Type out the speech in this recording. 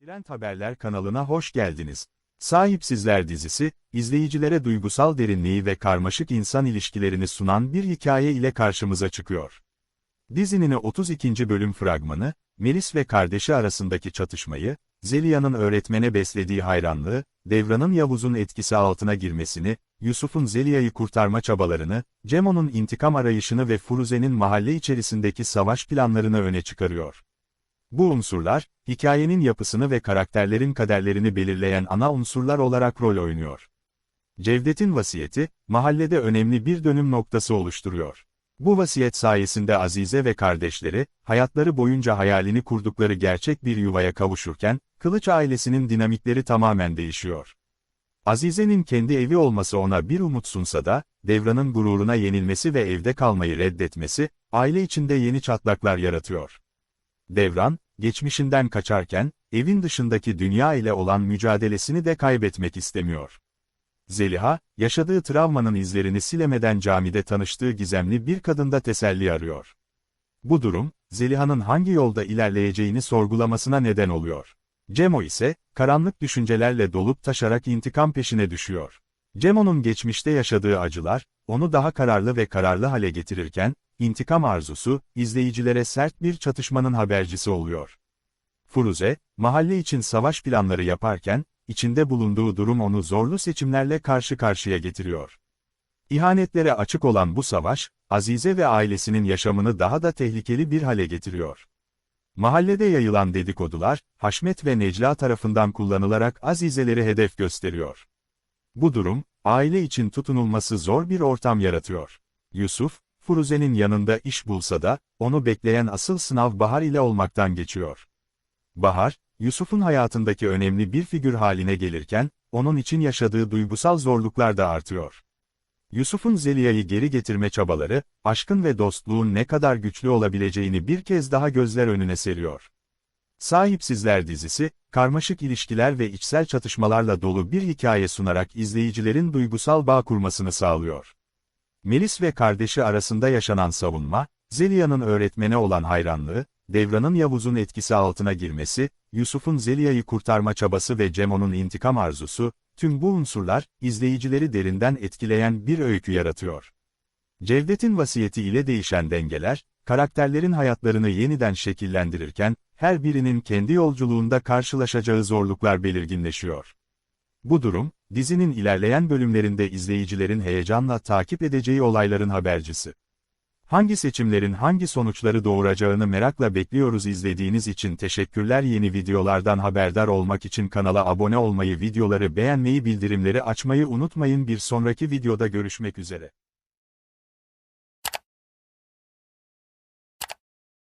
Trend Haberler kanalına hoş geldiniz. Sahipsizler dizisi, izleyicilere duygusal derinliği ve karmaşık insan ilişkilerini sunan bir hikaye ile karşımıza çıkıyor. Dizinin 32. bölüm fragmanı, Melis ve kardeşi arasındaki çatışmayı, Zeliha'nın öğretmene beslediği hayranlığı, Devran'ın Yavuz'un etkisi altına girmesini, Yusuf'un Zeliha'yı kurtarma çabalarını, Cemo'nun intikam arayışını ve Furuze'nin mahalle içerisindeki savaş planlarını öne çıkarıyor. Bu unsurlar, hikayenin yapısını ve karakterlerin kaderlerini belirleyen ana unsurlar olarak rol oynuyor. Cevdet'in vasiyeti, mahallede önemli bir dönüm noktası oluşturuyor. Bu vasiyet sayesinde Azize ve kardeşleri, hayatları boyunca hayalini kurdukları gerçek bir yuvaya kavuşurken, Kılıç ailesinin dinamikleri tamamen değişiyor. Azize'nin kendi evi olması ona bir umut sunsa da, Devran'ın gururuna yenilmesi ve evde kalmayı reddetmesi, aile içinde yeni çatlaklar yaratıyor. Devran, geçmişinden kaçarken, evin dışındaki dünya ile olan mücadelesini de kaybetmek istemiyor. Zeliha, yaşadığı travmanın izlerini silemeden camide tanıştığı gizemli bir kadında teselli arıyor. Bu durum, Zeliha'nın hangi yolda ilerleyeceğini sorgulamasına neden oluyor. Cemo ise, karanlık düşüncelerle dolup taşarak intikam peşine düşüyor. Cemo'nun geçmişte yaşadığı acılar, onu daha kararlı ve kararlı hale getirirken, intikam arzusu, izleyicilere sert bir çatışmanın habercisi oluyor. Furuze, mahalle için savaş planları yaparken, içinde bulunduğu durum onu zorlu seçimlerle karşı karşıya getiriyor. İhanetlere açık olan bu savaş, Azize ve ailesinin yaşamını daha da tehlikeli bir hale getiriyor. Mahallede yayılan dedikodular, Haşmet ve Necla tarafından kullanılarak Azizeleri hedef gösteriyor. Bu durum, aile için tutunulması zor bir ortam yaratıyor. Yusuf, Furuze'nin yanında iş bulsa da, onu bekleyen asıl sınav Bahar ile olmaktan geçiyor. Bahar, Yusuf'un hayatındaki önemli bir figür haline gelirken, onun için yaşadığı duygusal zorluklar da artıyor. Yusuf'un Zeliha'yı geri getirme çabaları, aşkın ve dostluğun ne kadar güçlü olabileceğini bir kez daha gözler önüne seriyor. Sahipsizler dizisi, karmaşık ilişkiler ve içsel çatışmalarla dolu bir hikaye sunarak izleyicilerin duygusal bağ kurmasını sağlıyor. Melis ve kardeşi arasında yaşanan savunma, Zeliha'nın öğretmene olan hayranlığı, Devran'ın Yavuz'un etkisi altına girmesi, Yusuf'un Zeliha'yı kurtarma çabası ve Cemo'nun intikam arzusu, tüm bu unsurlar, izleyicileri derinden etkileyen bir öykü yaratıyor. Cevdet'in vasiyeti ile değişen dengeler, karakterlerin hayatlarını yeniden şekillendirirken, her birinin kendi yolculuğunda karşılaşacağı zorluklar belirginleşiyor. Bu durum, dizinin ilerleyen bölümlerinde izleyicilerin heyecanla takip edeceği olayların habercisi. Hangi seçimlerin hangi sonuçları doğuracağını merakla bekliyoruz izlediğiniz için teşekkürler yeni videolardan haberdar olmak için kanala abone olmayı videoları beğenmeyi bildirimleri açmayı unutmayın bir sonraki videoda görüşmek üzere.